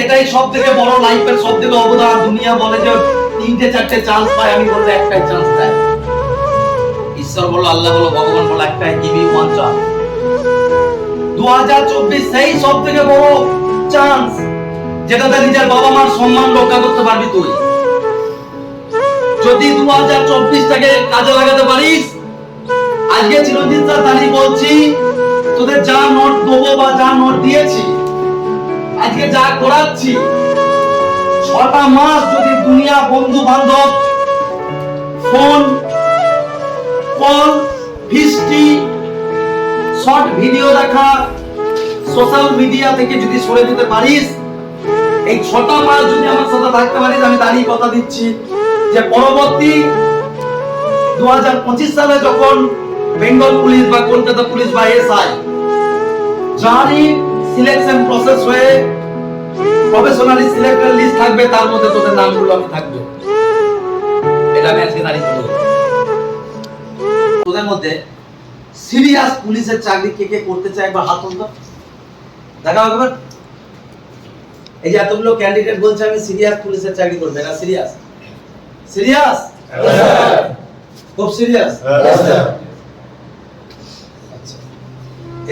এটাই সব থেকে বড় লাইফের সব থেকে অবদান। দুনিয়া বলে যে তিনটে, চারটে চান্স পায়, আমি বললে একটাই চান্স দেয়। ঈশ্বর বলো আল্লাহ বলো ভগবান বলো একটাই গিভি ওয়ান চান্স দু হাজার চব্বিশ সেই সব থেকে বড় চান্স যেটাতে নিজের বাবা মার সম্মান রক্ষা করতে পারবি তুই। যদি দু হাজার চব্বিশটাকে কাজে লাগাতে পারিস, আজকে চিরঞ্জিত স্যার দাঁড়িয়ে বলছি তোদের যা নোট দেবো বা যা নোট দিয়েছি আজকে যা করাচ্ছি, ছটা মাস যদি দুনিয়া বন্ধু বান্ধব ফোন কল ফিস্টি শর্ট ভিডিও দেখা সোশ্যাল মিডিয়া থেকে যদি সরে যেতে পারিস, এই ছটা মাস যদি আমার সাথে থাকতে পারিস, আমি দাঁড়িয়ে কথা দিচ্ছি যে পরবর্তী দু হাজার পঁচিশ সালে যখন বেঙ্গল পুলিশ বা কলকাতা পুলিশ বা এসআই যারই সিলেকশন প্রসেস হয়ে প্রফেশনালি সিলেক্টেড লিস্ট থাকবে তার মধ্যে তোদের নামগুলো আমি থাকবে। এটা আমি আজকে দাঁড়িয়ে। তোদের মধ্যে সিরিয়াস পুলিশের চাকরি কে কে করতে চায় একবার হাত তুলতো দেখা একবার এই যে এতগুলো ক্যান্ডিডেট বলছে আমি সিরিয়াস পুলিশের চাকরি করব। এটা সিরিয়াস সিরিয়াস খুব সিরিয়াস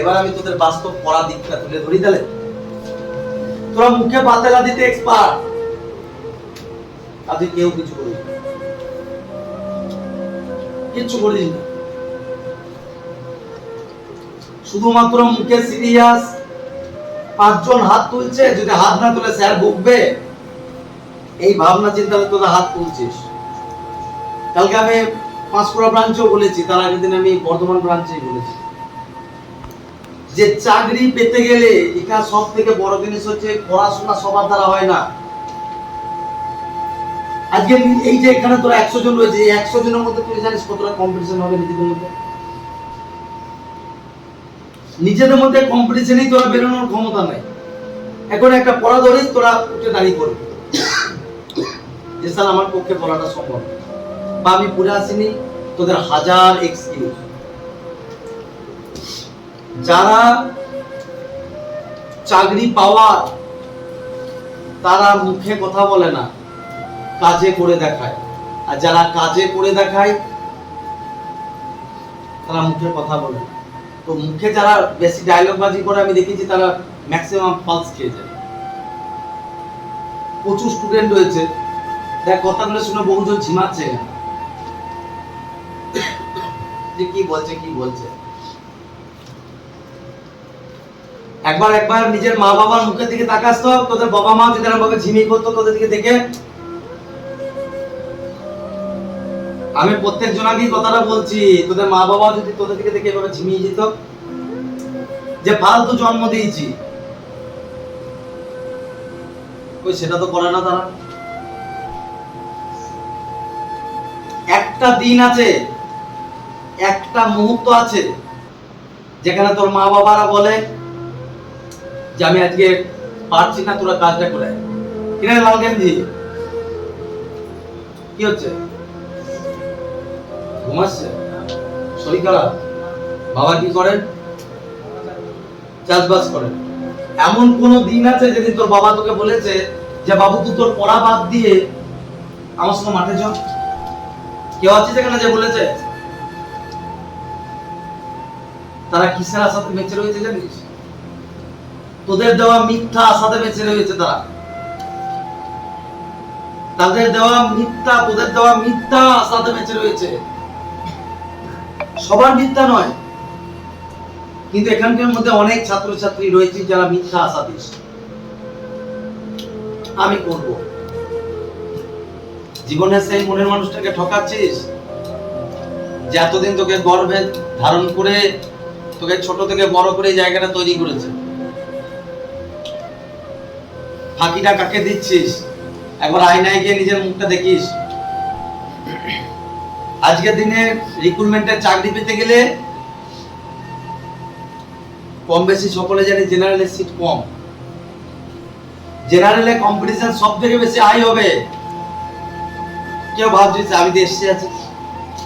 এবার আমি তোদের বাস্তব পড়া দিকটা তুলে ধরি তাহলে। তোরা মুখে বাতেলা দিতে এক্সপার্ট আর তুই কেউ কিছু করিস। কিচ্ছু করিস না। শুধুমাত্র মুখে সিরিয়াস পাঁচজন হাত তুলছে, যদি হাত না তুলে স্যার বকবে এই ভাবনা চিন্তাতে তোরা হাত তুলছিস। কালকে আমি পাঁশকুড়া ব্রাঞ্চেও বলেছি, তার আগের দিন আমি বর্ধমান ব্রাঞ্চেই বলেছি। যে চাকরি পেতে গেলে এখানে সব থেকে বড় জিনিস হচ্ছে পড়াশোনা সবার দ্বারা হয় না। আজকে এই যে এখানে তোরা একশো জন রয়েছে, এই একশো জনের মধ্যে তুই জানিস কতটা কম্পিটিশন হবে নিজেদের মধ্যে? নিজেদের মধ্যে কম্পিটিশনই তোরা বেরোনোর ক্ষমতা নাই। এখন একটা পড়া ধরিস, তোরা উঠে দাঁড়িয়ে করবি যে স্যার আমার পক্ষে পড়াটা সম্ভব বা আমি পড়ে আসিনি, তোদের হাজার এক্সকিউজ যারা চাকরি পাওয়ার তারা মুখে কথা বলে না, কাজে করে দেখায়। আর যারা কাজে করে দেখায়, তারা মুখে কথা বলে তো মুখে যারা বেশি ডায়লগ বাজি করে, আমি দেখেছি তারা ম্যাক্সিমাম ফলস খেয়ে যায়। প্রচুর স্টুডেন্ট রয়েছে। দেখ কথাগুলো শুনে বহুজন ঝিমাচ্ছে। যে কি বলছে কি বলছে? একবার একবার নিজের মা বাবার মুখের দিকে তাকাস তো, তোদের বাবা মা যদি ভাবে ঝিমিয়ে করতো তোদের দিকে দেখে। আমি প্রত্যেক জনাকেই কথাটা বলছি, তোদের মা বাবা যদি তোদের দিকে দেখে এভাবে ঝিমিয়ে যেত, যে ফালতু জন্ম দিয়েছি। ওই সেটা তো করে না তারা। একটা দিন আছে, একটা মুহূর্ত আছে, যেখানে তোর মা বাবারা বলে যে আমি আজকে পারছি না, তোরা কাজটা করে। কিরে লাল গেঞ্জি কি হচ্ছে? ঘুমাচ্ছে? শরীর খারাপ? বাবা কি করেন? চাষবাস করেন। এমন কোন দিন আছে যেদিন তোর বাবা তোকে বলেছে যে, বাবু, তুই তোর পড়া বাদ দিয়ে আমার সঙ্গে মাঠে চল কেউ আছে যেখানে যে বলেছে? তারা কিসের আশাতে বেঁচে রয়েছে জানিস? তোদের দেওয়া মিথ্যা আশাতে বেঁচে রয়েছে তারা। তাদের দেওয়া মিথ্যা, তোদের দেওয়া মিথ্যা আশাতে বেঁচে রয়েছে। সবার মিথ্যা নয়। কিন্তু এখানকার মধ্যে অনেক ছাত্রছাত্রী রয়েছে যারা মিথ্যা আশা দিস আমি করব। জীবনে সেই মনের মানুষটাকে ঠকাচ্ছিস যে এতদিন তোকে গর্ভে ধারণ করে, তোকে ছোট থেকে বড় করে জায়গাটা তৈরি করেছে। ফাঁকিটা কাকে দিচ্ছিস? একবার আয়নায় গিয়ে নিজের মুখটা দেখিস। আজকের দিনে রিক্রুটমেন্টের চাকরি পেতে গেলে কম বেশি সকলে জানি জেনারেলের সিট কম। জেনারেলে কম্পিটিশন সব থেকে বেশি হাই হবে। কেউ ভাবছিস আমি তো এসসি আছি।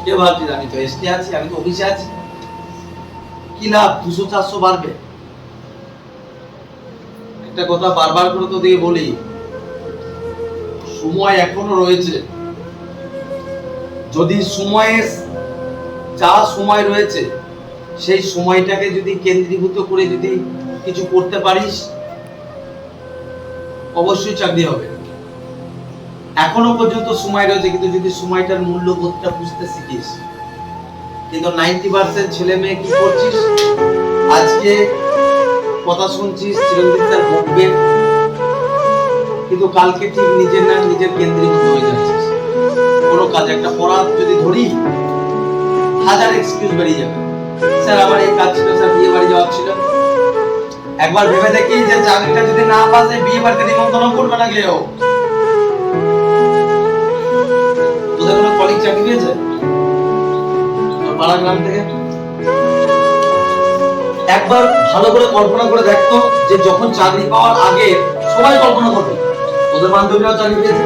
কেউ ভাবছিস আমি তো এসটি আছি, আমি তো অফিসে আছি। কি লাভ? দুশো চারশো বাড়বে। একটা কথা বারবার করে তোদেরকে বলি, সময় এখনও রয়েছে। যদি সময়ে যা সময় রয়েছে, সেই সময়টাকে যদি কেন্দ্রীভূত করে যদি কিছু করতে পারিস, অবশ্যই চাকরি হবে। এখনও পর্যন্ত সময় রয়েছে, কিন্তু যদি সময়টার মূল্যবোধটা বুঝতে শিখিস, কিন্তু নাইনটি পার্সেন্ট ছেলে মেয়ে কি করছিস? আজকে কথা শুনছিস, চিরঞ্জিত স্যার বকবে। কিন্তু কালকে ঠিক নিজের না নিজের কেন্দ্রীভূত হয়ে যাচ্ছিস কোনো কাজ, একটা পড়া যদি ধরি, হাজার এক্সকিউজ বেরিয়ে যাবে। স্যার, আমার এই কাজ ছিল, স্যার, বিয়ে বাড়ি যাওয়ার ছিল। একবার ভেবে দেখি যে চাকরিটা যদি না পাসে বিয়ে বাড়িতে নিমন্ত্রণ করবে না কেউ। তোদের কোনো কলিগ চাকরি পেয়েছে? পাড়া গ্রাম থেকে? একবার ভালো করে কল্পনা করে দেখতো যে যখন চাকরি পাওয়ার আগে সবাই কল্পনা করবে। তোদের বান্ধবীরাও চাকরি পেয়েছে।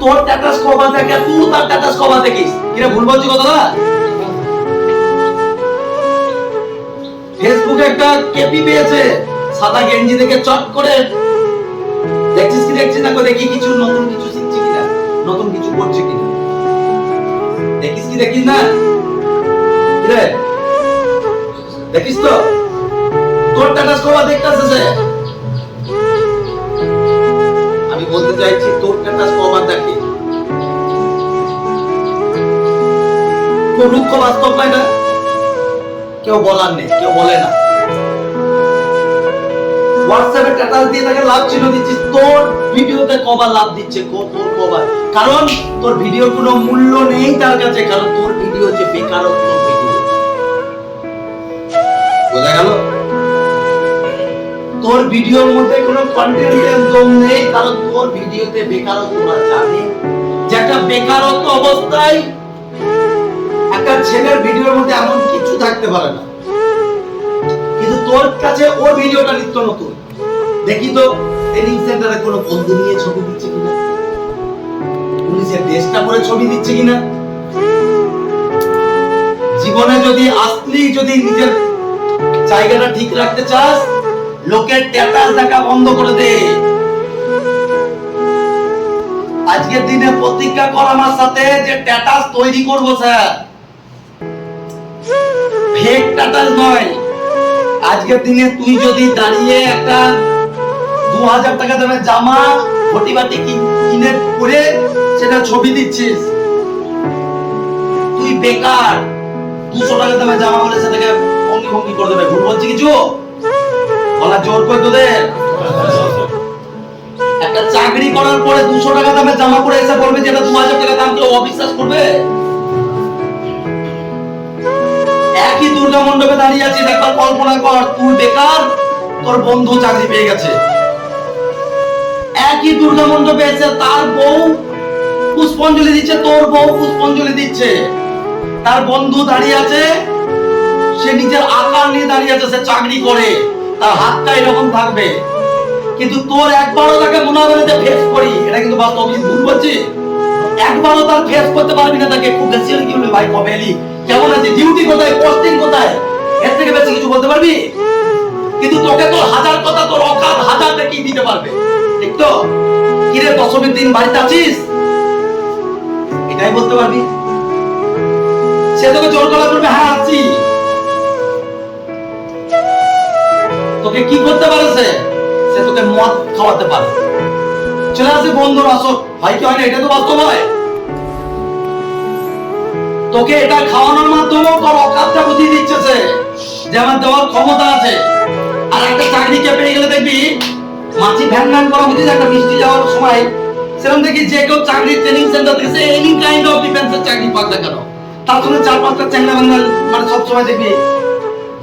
তোর স্ট্যাটাস কবা দেখে তুই তার স্ট্যাটাস কবা দেখিস? কিরা ভুল বলছি কথা না ফেসবুকে একটা কেপি পেয়েছে, সাদা গেঞ্জি দেখে চট করে। দেখছিস কি, দেখছিস না? দেখি কিছু নতুন কিছু শিখছি কিনা? নতুন কিছু করছে কিনা? দেখিস কি, দেখিস না? কিরে দেখিস তো? তোর স্ট্যাটাস কবা দেখতাছে। আমি বলতে চাইছি তোর স্ট্যাটাস কবা দেখে। রুক্ষ বাস্তব না। কেউ বলার নেই, কেউ বলে না। হোয়াটসঅ্যাপে স্ট্যাটাস দিয়ে তাকে লাভ ছিল দিচ্ছিস। তোর ভিডিওতে কবার লাভ দিচ্ছে তোর কবার। কারণ, তোর ভিডিও কোনো মূল্য নেই তার কাছে, কারণ তোর ভিডিও হচ্ছে বেকারত্ব বোঝা গেল? তোর ভিডিওর মধ্যে কোনো কন্টেন্টের দম নেই, কারণ তোর ভিডিওতে বেকারত্ব না জানে যে একটা বেকারত্ব অবস্থায় একটা ছেলের ভিডিওর মধ্যে এমন কিছু থাকতে পারে না। কিন্তু তোর কাছে ওর ভিডিওটা নিত্য নতুন। দেখি তো ট্রেনিং সেন্টারে কোনো বন্ধু নিয়ে ছবি দিচ্ছে কিনা? পুলিশের ড্রেসটা পরে ছবি দিচ্ছে কিনা? জীবনে যদি আসলি, যদি নিজের জায়গাটা ঠিক রাখতে চাস? লোকের স্ট্যাটাস দেখা বন্ধ করে দে। আজকের দিনে প্রতিজ্ঞা কর আমার সাথে যে স্ট্যাটাস তৈরি করব, স্যার। ফেক স্ট্যাটাস নয়। আজকের দিনে তুই যদি দাঁড়িয়ে একটা দু হাজার টাকা দামের জামা ঘটি বাটি কিন- কিনে পরে সেটা ছবি দিচ্ছিস? তুই বেকার। দুশো টাকা দামের জামা বলে সেটাকে ভঙ্গি করে দেবে ভুল বলছি কিছু বলা জোর করে তোদের একটা চাকরি করার পরে দুশো টাকা দামের জামা পরে এসে বলবে যেটা দু হাজার টাকা দাম, কেউ অবিশ্বাস করবে? একই দুর্গা মণ্ডপে দাঁড়িয়ে আছিস, একবার কল্পনা কর, তুই বেকার, তোর বন্ধু চাকরি পেয়ে গেছে। একই দুর্গা মণ্ডপে এসে তার বউ পুষ্পাঞ্জলি দিচ্ছে, তোর বউ পুষ্পাঞ্জলি দিচ্ছে। তার বন্ধু দাঁড়িয়ে আছে সে নিজের আকার নিয়ে দাঁড়িয়ে আছে, সে চাকরি করে, তার হাতটা এরকম থাকবে। কিন্তু তোর একবারও তাকে মনে যে ফেস করি, এটা কিন্তু বাস্তব, আমি ভুল বলছি? একবারও তার ফেস করতে পারবি না তাকে, খুব বেশি কি বলবি, ভাই, কবে এলি? কেমন আছে ডিউটি কোথায়? পোস্টিং কোথায়? এর থেকে বেশি কিছু বলতে পারবি? কিন্তু তোকে তোর হাজার কথা, তোর অকাত হাজার কি দিতে পারবে? ঠিক তো কিরে, দশমীর দিন বাড়িতে আছিস? এটাই বলতে পারবি। সে তোকে জোর গলা করবে হ্যাঁ আছি। তোকে কি করতে সে তোকে মদ খাওয়াতে পারে। চলে আসে বন্ধুর আসো কি, হয় এটা তো বাস্তব হয়। তোকে এটা খাওয়ানোর তোর অকাতটা দিচ্ছে সে, যে আমার দেওয়ার ক্ষমতা আছে। আর একটা চাকরিকে পেয়ে গেলে দেখবি মাছি ভ্যান ভ্যান করা বুঝিস একটা মিষ্টি যাওয়ার সময়। সেরকম দেখি যে কেউ চাকরি ট্রেনিং সেন্টার থেকে এনি কাইন্ড অফ ডিফেন্সের চাকরি পাক না কেন। তার সঙ্গে চার পাঁচটা চ্যাংলা মানে সব সময় দেখবি,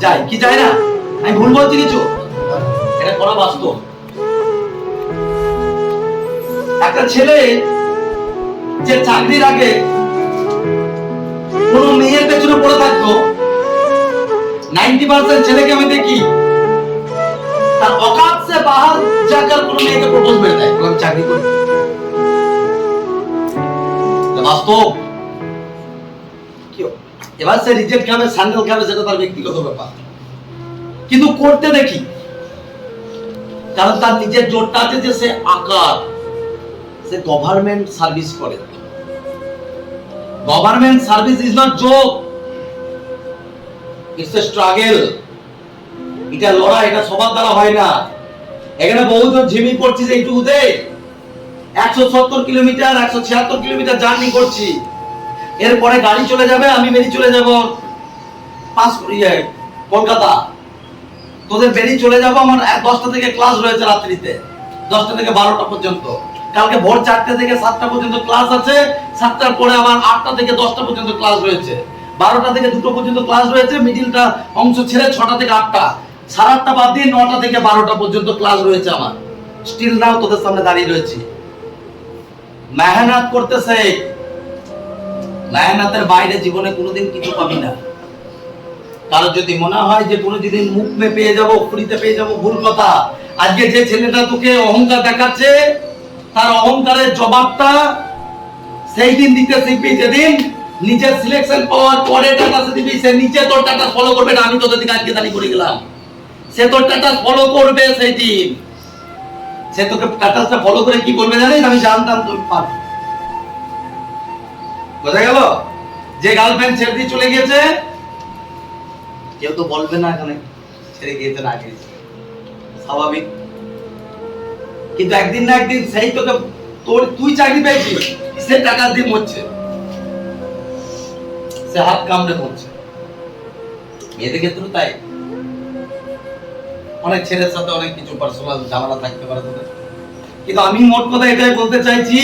যায়। কি যায় না? আমি ভুল বলছি কিছু? এটা করা বাস্তব। একটা ছেলে যে চাকরির আগে কোনো মেয়ের পেছনে পড়ে থাকতো, নাইনটি পার্সেন্ট ছেলেকে আমি দেখি, তার অকাত সে বাহার যাকার কোনো মেয়েকে প্রপোজ মেরে দেয় বলে চাকরি করি। বাস্তব। এবার সে রিজেক্ট খাবে স্যান্ডেল খাবে সেটা তার ব্যক্তিগত ব্যাপার। কিন্তু করতে দেখি কারণ তার নিজের জোরটা আছে যে সে আকার সে গভর্নমেন্ট সার্ভিস করে। Government service is not joke it's a struggle এটা লড়া এটা সবার দ্বারা হয় না। এখানে বহুজন ঝিমি পড়ছি যে এইটুকুতে একশো সত্তর কিলোমিটার একশো ছিয়াত্তর কিলোমিটার জার্নি করছি। এরপরে গাড়ি চলে যাবে আমি বেরিয়ে চলে যাব। পাঁচ ইয়ে, কলকাতা। তোদের বেরিয়ে চলে যাব, আমার দশটা থেকে ক্লাস রয়েছে রাত্রিতে, দশটা থেকে বারোটা পর্যন্ত। কালকে ভোর চারটে থেকে সাতটা পর্যন্ত ক্লাস আছে, সাতটার পরে আবার আটটা থেকে দশটা পর্যন্ত ক্লাস রয়েছে। বারোটা থেকে দুটো পর্যন্ত ক্লাস রয়েছে মিডিলটা অংশ ছেড়ে ছটা থেকে আটটা। সাড়ে আটটা বাদ দিয়ে নটা থেকে বারোটা পর্যন্ত ক্লাস রয়েছে আমার। স্টিল নাও তোদের সামনে দাঁড়িয়ে রয়েছি। মেহনত করতেছে। মেহনতের বাইরে জীবনে কোনোদিন কিছু পাবি না। কারও যদি মনে হয় যে কোনো যেদিন মুখ মে পেয়ে যাব ফ্রিতে পেয়ে যাব, ভুল কথা। আজকে যে ছেলেটা তোকে অহংকার দেখাচ্ছে, তার অহংকারের জবাবটা সেই দিন দিতে শিখবি। যেদিন নিজের সিলেকশন পাওয়ার পরে টাটা দিবি, সে নিচে তোর টাটা ফলো করবে না, আমি তোদের দিকে আজকে দাঁড়িয়ে করে গেলাম। সে তোর টাটা ফলো করবে সেই দিন। সে তোকে টাটাসটা ফলো করে কি করবে জানিস? আমি জানতাম তুই পারবি বোঝা গেল? যে গার্লফ্রেন্ড ছেড়ে দিয়ে চলে গিয়েছে কেউ তো বলবে না এখানে, ছেড়ে গিয়েছে না গিয়েছে স্বাভাবিক। কিন্তু একদিন না একদিন সেই তোকে, তোর, তুই চাকরি পেয়েছিস, সে টাকা দিয়ে মরছে। সে হাত কামড়ে মরছে মেয়েদের ক্ষেত্রে তাই। অনেক ছেলের সাথে অনেক কিছু পার্সোনাল ঝামেলা থাকতে পারে তোদের। কিন্তু আমি মোট কথা এটাই বলতে চাইছি,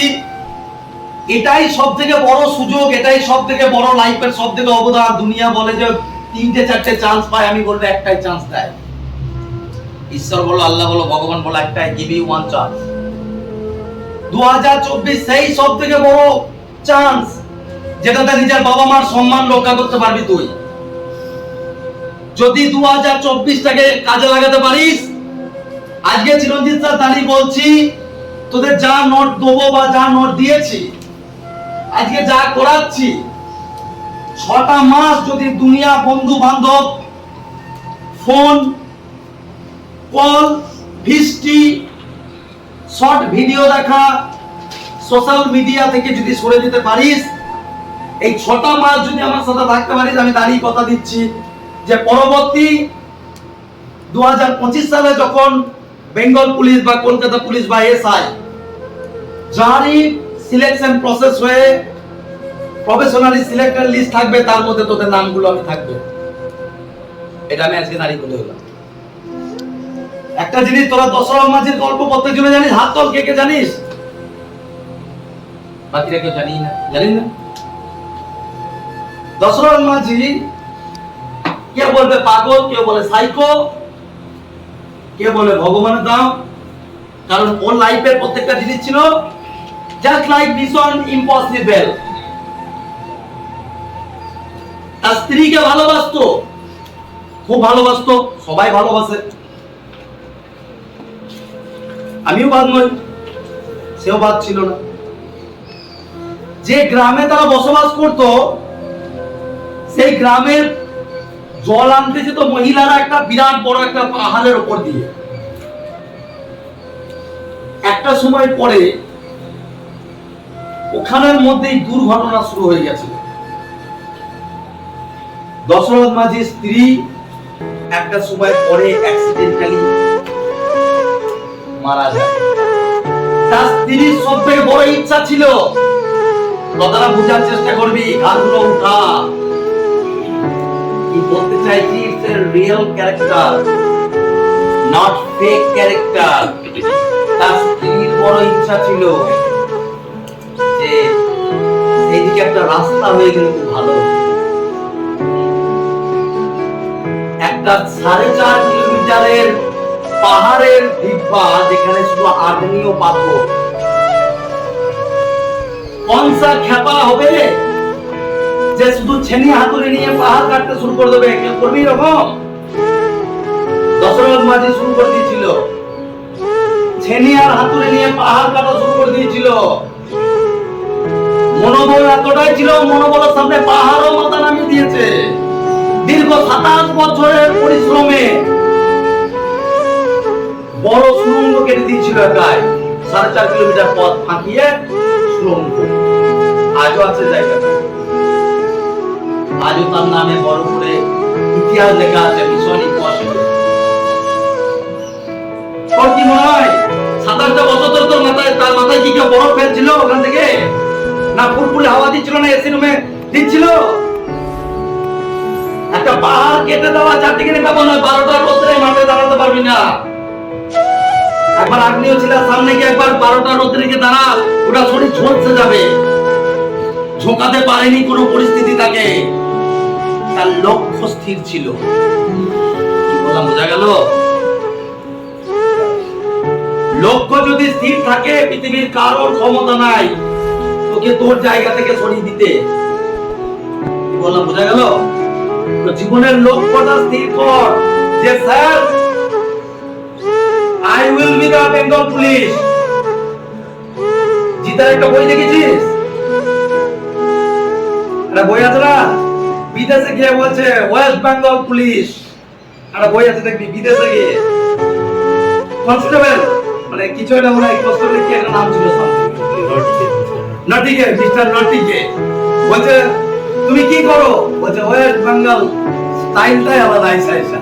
এটাই সব থেকে বড় সুযোগ, এটাই সব থেকে বড় লাইফের সব থেকে অবদান। দুনিয়া বলে যে তিনটে, চারটে চান্স পায়, আমি বলব একটাই চান্স দেয়। ঈশ্বর বলো আল্লাহ বলো ভগবান বলো একটাই গিভ ইউ ওয়ান চান্স দু হাজার চব্বিশ সেই সব থেকে বড় চান্স যেটাতে নিজের বাবা মার সম্মান রক্ষা করতে পারবি তুই। যদি দু হাজার চব্বিশটাকে কাজে লাগাতে পারিস, আজকে চিরঞ্জিত স্যার দাঁড়িয়ে বলছি, তোদের যা নোট দেবো বা যা নোট দিয়েছি, আজকে যা করাচ্ছি ছটা মাস যদি দুনিয়া বন্ধু বান্ধব phone call history short video দেখা সোশ্যাল মিডিয়া থেকে যদি সরে যেতে পারিস, এই ছটা মাস যদি আমার সাথে থাকতে পারিস, আমি দাঁড়িয়ে কথা দিচ্ছি যে পরবর্তী দু হাজার পঁচিশ সালে যখন বেঙ্গল পুলিশ বা কলকাতা পুলিশ বা এসআই, যারই সিলেকশন প্রসেস হয়ে প্রফেশনালি সিলেক্টেড লিস্ট থাকবে, তার মধ্যে তোদের নামগুলো আমি থাকবে। এটা আমি আজকে দাঁড়িয়ে বলে হলাম। একটা জিনিস, তোরা দশরথ মাঝির গল্প প্রত্যেক জনে জানিস, হাত তল, কে কে জানিস? বাকিরা কেউ জানি না জানি না? দশরথ মাঝি, কে বলবে পাগল কেউ বলে সাইকো কে বলে ভগবানের দাম? কারণ ওর লাইফের প্রত্যেকটা জিনিস ছিল জাস্ট লাইক মিশন ইম্পসিবল তার স্ত্রীকে ভালোবাসতো। খুব ভালোবাসতো, সবাই ভালোবাসে। আমিও বাদ নই, সেও বাদ ছিল না। যে গ্রামে তারা বসবাস করত, সেই গ্রামের জল আনতে যেত মহিলারা একটা বিরাট বড় একটা পাহাড়ের উপর দিয়ে। একটা সময় পরে ওখানের মধ্যেই দুর্ঘটনা শুরু হয়ে গেছিল দশরথ মাঝির স্ত্রী একটা সময় পরে অ্যাক্সিডেন্টালি মারা যায়। তার স্ত্রীর সব বড় ইচ্ছা ছিল, কথাটা বোঝার চেষ্টা করবি উঠা। কি বলতে চাইছি it's a real character not fake character তার স্ত্রীর বড় ইচ্ছা ছিল যে সেইদিকে একটা রাস্তা হয়ে গেলে খুব ভালো একটা সাড়ে চার কিলোমিটারের পাহাড়ের যেখানে শুধু পাথর। কনসা খেপা হবে যে শুধু ছেনি হাতুড়ি নিয়ে পাহাড় কাটতে শুরু করে দেবে। কেউ করবি দশরথ মাঝি শুরু করে দিয়েছিল। ছেনি আর হাতুড়ি নিয়ে পাহাড় কাটা শুরু করে দিয়েছিল। মনোবল এতটাই ছিল, মনোবলের সামনে পাহাড়ও মাথা নামিয়ে দিয়েছে। দীর্ঘ সাতাশ বছরের পরিশ্রমে বড় সুরঙ্গ কেটে দিয়েছিল গায়ে সাড়ে চার কিলোমিটার পথ ফাঁকিয়ে সুরঙ্গ আজও আছে জায়গাটা। আজও তার নামে বড় করে ইতিহাস লেখা আছে মিশন ইম্পসিবল কি মনে হয় সাতাশটা বছর ধরে তোর মাথায় তার মাথায় কি কেউ বরফ ফেলছিল ওখান থেকে? না ফুরফুরে হাওয়া দিচ্ছিল না এসি রুমে দিচ্ছিল? একটা পাহাড় কেটে দেওয়া চারদিকে নেবে মনে হয় বারোটা রোদ্রে মাঠে দাঁড়াতে পারবি না। একবার আগ্নেয় ছিল সামনে গিয়ে একবার বারোটা রোদ্রে গিয়ে দাঁড়া ওটা শরীর যাবে। ঝোঁকাতে পারেনি কোনো পরিস্থিতি তাকে। তার লক্ষ্য স্থির ছিল। কি বললাম, বোঝা গেল? লক্ষ্য যদি স্থির থাকে, পৃথিবীর কারোর ক্ষমতা নাই। তোকে তোর জায়গা থেকে সরিয়ে দিতে। কি বললাম, বোঝা গেল? তো জীবনের লক্ষ্যটা স্থির কর। যে, sir I will be the Bengal police জিতার একটা বই দেখেছিস? একটা বই আছে না? বিদেশে গিয়ে বলছে ওয়েস্ট বেঙ্গল পুলিশ একটা বই আছে, দেখবি, বিদেশে গিয়ে। কনস্টেবল মানে কিছু একটা মনে হয় কনস্টেবল কি একটা নাম ছিল নটিকে মিস্টার নটিকে বলছে করো? বলছে ওয়েস্ট বেঙ্গল স্টাইলটাই আলাদা আইসা আইসা।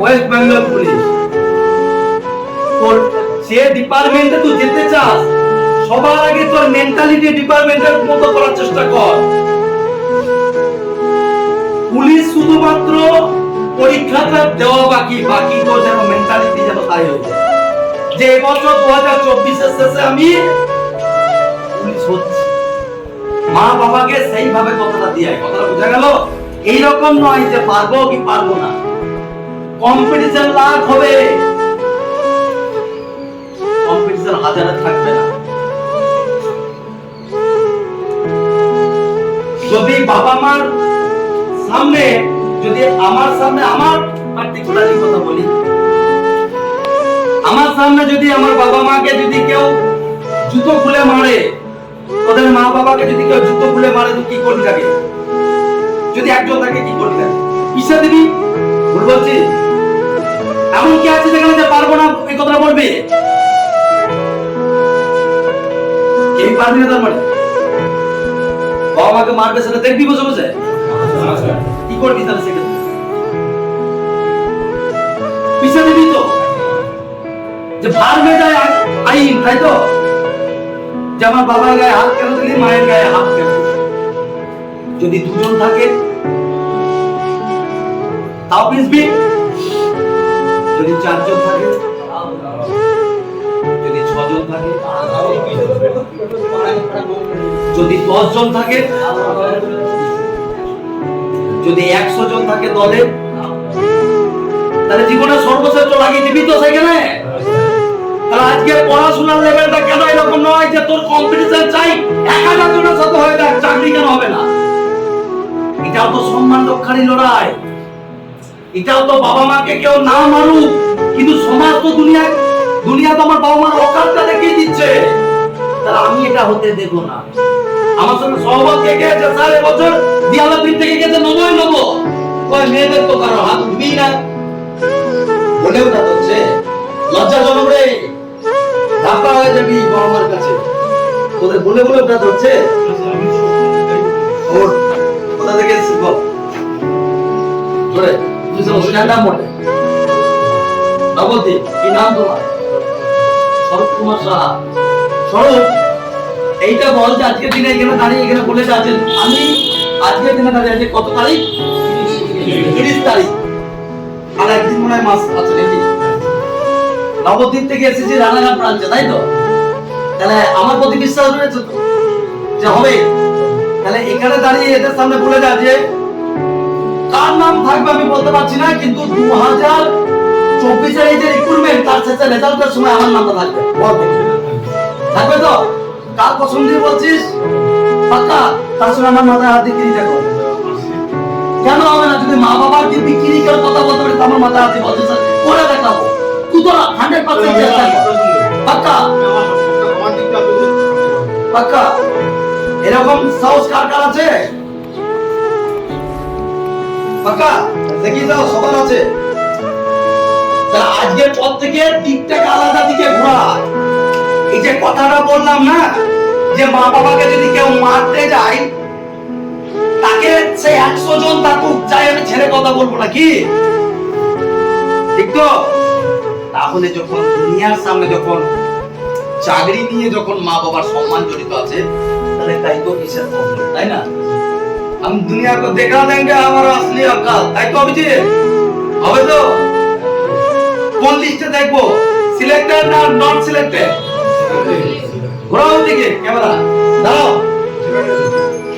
ওয়েস্ট বেঙ্গল পুলিশ তোর সে ডিপার্টমেন্টে তুই যেতে চাস, সবার আগে তোর মেন্টালিটি ডিপার্টমেন্টের মতো করার চেষ্টা কর। পুলিশ শুধুমাত্র পরীক্ষাটা দেওয়া বাকি বাকি তো যেন মেন্টালিটি যেন তাই হয়ে যায়। যে এবছর দু হাজার চব্বিশের শেষে আমি পুলিশ হচ্ছি। মা বাবাকে সেইভাবে কথাটা দিয়ে কথাটা বোঝা গেল? এইরকম নয় যে পারব কি পারব না। কম্পিটিশন লাখ হবে। কম্পিটিশন হাজারে থাকবে না। যদি বাবা মার সামনে, যদি আমার সামনে, আমার পার্টিকুলারলি কথা বলি, আমার সামনে যদি আমার বাবা মাকে যদি কেউ জুতো খুলে মারে ওদের মা বাবাকে যদি কেউ জুতো খুলে মারে তুই কি করবি তাকে? যদি একজন থাকে কি করবি তাকে? কিসে দিবি, ভুল বলছি। এমন কি আছে যেখানে যে পারব না এই কথাটা বলবে? কেউ পারবি না তার মানে? বাবা মাকে মারবে সেটা দেখবি বসে বসে? কি করবি তাহলে তো, যে আইন, তাই তো? আমার বাবার গায়ে হাত কেন দিলি, মায়ের গায়ে হাত কেন? যদি দুজন থাকে, তাও পিসবি যদি চারজন থাকে, যদি ছজন থাকে, যদি দশ জন থাকে, যদি একশো জন থাকে দলে, তাহলে জীবনে সর্বশ্রেষ্ঠ লাগিয়ে দিবি তো সেখানে তাহলে আজকে পড়াশোনার লেভেলটা কেন এরকম নয় যে তোর কম্পিটিশন চাই? এক হাজার জনের সাথে হয়ে যাক, চাকরি কেন হবে না? এটাও তো সম্মান রক্ষারই লড়াই। এটাও তো বাবা মাকে কেউ না মারুক। কিন্তু সমাজ তো দুনিয়া দুনিয়া তো আমার বাবা মার অকালটা দেখিয়ে দিচ্ছে। তাহলে আমি এটা হতে দেব না। আমার সঙ্গে সহমত কে কে আছে? স্যার, এবছর দিয়ালা থেকে গেছে নবই নব? কয়, মেয়েদের তো কারও হাত উঠবেই না। বলেও না হচ্ছে লজ্জাজনক রে। ধাপা হয়ে যাবি বাবা মার কাছে। তোদের বলে বলে ওটা হচ্ছে? ওর কোথা থেকে এসেছিস বল। তুই সব স্ট্যান্ড আপ মোটে নবদ্বীপ, কি নাম তোমার? স্বরূপ কুমার সাহা। স্বরূপ এইটা বল যে আজকের দিনে এখানে দাঁড়িয়ে এখানে বলে যাচ্ছেন আমি আজকের দিনে দাঁড়িয়ে আছি কত তারিখ? তিরিশ তারিখ। আর একদিন মনে হয় মাস আছে নাকি? নবদ্বীপ থেকে এসেছি রানাঘাট ব্রাঞ্চে তাই তো? তাহলে আমার প্রতি বিশ্বাস রয়েছে তো? যে হবে। তাহলে এখানে দাঁড়িয়ে এদের সামনে বলে যা যে, কার নাম থাকবে আমি বলতে পারছি না, কিন্তু দু হাজার চব্বিশের এই যে রিক্রুটমেন্ট তার শেষে রেজাল্টের সময় আমার নামটা থাকবে। থাকবে তো? কার পছন্দ দিয়ে বলছিস? পাক্কা? তার সঙ্গে আমার মাথায় হাত দিয়ে কর কেন হবে না? যদি মা বাবার কি বিক্রি করে কথা বলতে পারি, তো আমার মাথায় হাত দিয়ে বলছিস। তো হান্ড্রেড পার্সেন্ট পাক্কা পাক্কা এরকম সাহস কার কার আছে? পাক্কা দেখি যাও সবার আছে। তাহলে আজকের পর থেকে দিকটাকে আলাদা দিকে ঘোরা। এই যে কথাটা বললাম না যে মা বাবাকে যদি কেউ মারতে যায় তাকে সে একশো জন থাকুক চাই আমি ছেড়ে কথা বলব না কি ঠিক তো? তাহলে যখন দুনিয়ার সামনে যখন চাকরি নিয়ে যখন মা বাবার সম্মান জড়িত আছে তাহলে তাই তো কিসের প্রবলেম তাই না हम दुनिया को दिखा देंगे हमारा असली औकात তাই তো অভিজিৎ হবে তো কোন লিস্টে দেখবো সিলেক্টেড না নট সিলেক্টেড ঘোরাও দিকে ক্যামেরা দাও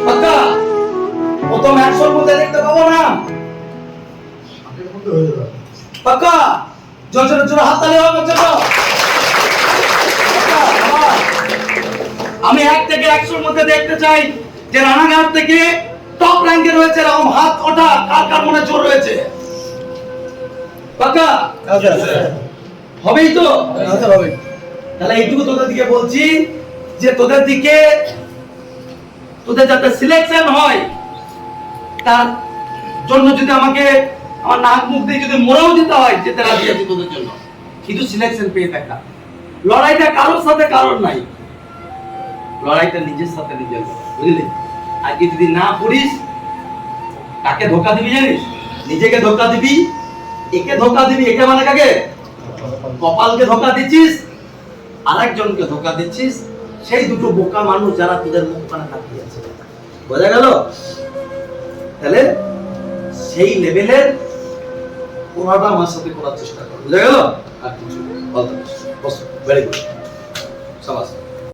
পাক্কা প্রথম একশোর মধ্যে দেখতে পাবো না পাক্কা জোর জোরে জোরে হাত তালি হবে চলো আমি এক থেকে একশোর মধ্যে দেখতে চাই যে রানাঘাট থেকে টপ র্যাঙ্কে রয়েছে এরকম হাত ওঠা কার কার মনে জোর রয়েছে? পাক্কা হবেই তো? তাহলে এইটুকু তোদের দিকে বলছি যে তোদের দিকে তোদের যাতে সিলেকশন হয় তার জন্য যদি আমাকে আমার নাক মুখ দিয়ে যদি মোড়াও দিতে হয়, যেতে রাজি আছি তোদের জন্য। কিন্তু সিলেকশন পেয়ে দেখা লড়াইটা কারোর সাথে কারোর নাই। লড়াইটা নিজের সাথে নিজের বুঝলি? আজকে যদি না পড়িস, কাকে ধোকা দিবি জানিস? নিজেকে ধোকা দিবি? একে ধোকা দিবি? একে মানে কাকে? কপালকে ধোকা দিচ্ছিস, আরেকজনকে ধোকা দিচ্ছিস। সেই দুটো বোকা মানুষ যারা তোদের মুখ কানে তাকিয়ে আছে। বোঝা গেল? তাহলে সেই লেভেলের পড়াটা আমার সাথে করার চেষ্টা করো। বুঝা গেল? আর কিছু ভেরি গুড সাবাস।